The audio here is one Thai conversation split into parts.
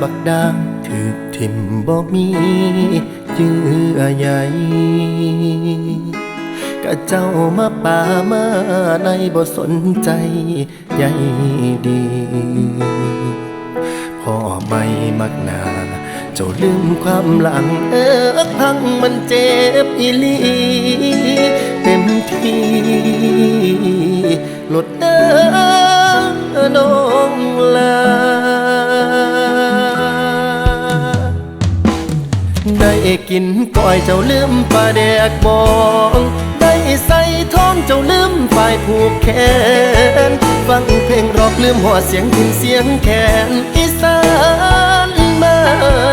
บักดาถือทิมบ่มีเยื่อใยกะเจ้ามาป่ามาในบ่สนใจใยดีพ่อไม่มักนาเจ้าลืมความหลังเอิกพังมันเจ็บอีลีเต็มที่หลดเอองล กินก้อยเจ้าลืมปลาแดกบองได้ใส่ท้องเจ้าลืมฝ่ายผูกแขนฟังเพลงรอกลืมหัวเสียงถึงเสียงแขนอีสานบ้า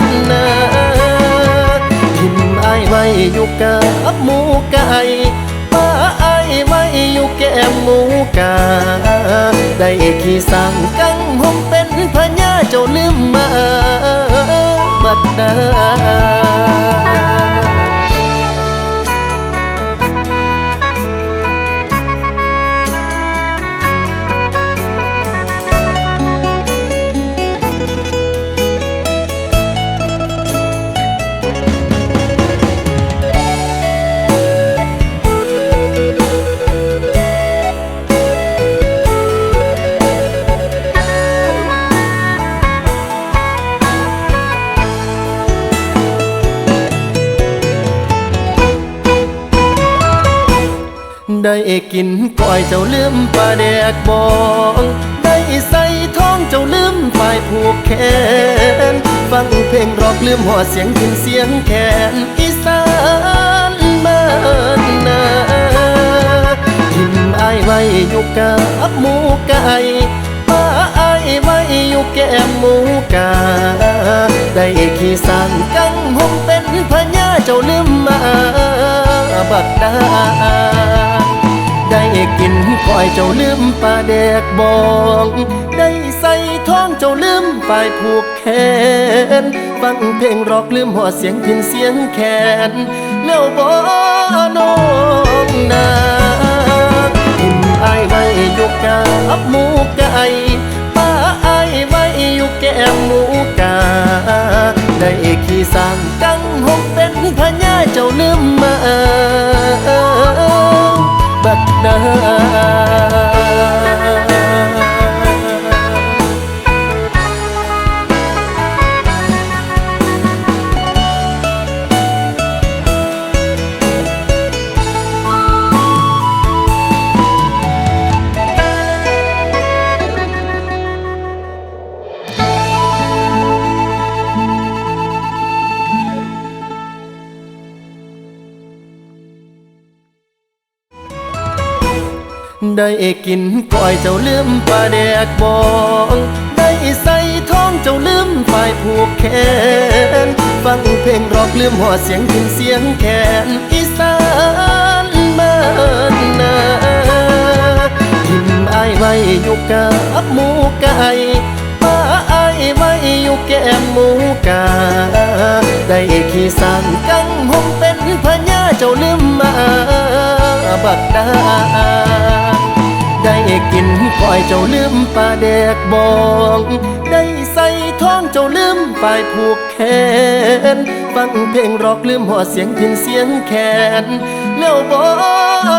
นนาทิมไอไว้อยู่กับหมูไก่ป้าไอไว้อยู่แก้มหมูกาได้ขี่สั่งกังหมเป็นพญาเจ้าลืมมา บัดด ได้เอกินก้อยเจ้าลืมปลาแดกบองได้ใส่ท้องเจ้าลืมฝ่ายผูกแขนฟังเพลงรอกลืมหัวเสียงขึ้นเสียงแขนอีสานบ้านนาทิมไอไว้อยู่กับหมูไก่ป้าไอไว้อยู่แก้มหมูกาได้ขี่สั่งกังหมเป็นพญาเจ้าลืมมาบักดา นก้อยเจ้าลืมปลาแดกบองได้ใส่ท้องเจ้าลืมฝ่ายผูกแขนฟังเพลงรอกลืมหัวเสียงพินเสียงแขนแล้วบ่น้องนาทิมไอไว้อยู่กับหมูไก่ป้าไอไว้อยู่แก้มหมูกาได้ขี่สั่งกังหมเป็นพญา ได้กินก้อยเจ้าลืมปลาแดกบองได้ใส่ท้องเจ้าลืมฝ่ายผูกแขน ฟังเพลงรอกลืมหัวเสียงขึ้นเสียงแขนอีสานบ้านนาทิมไอไว้อยู่กับหมูไก่ป้าไอไว้อยู่แก้มหมูกา ได้ขี่สั่งกังหมเป็นพญาเจ้าลืมมาบักดา อยเจ้าลืมป่าแดกบอง ได้ใส่ท้องเจ้าลืมฝ่ายผูกแขน ฟังเพลงรอกลืมหัวเสียงพินเสียงแขนแล้วบอก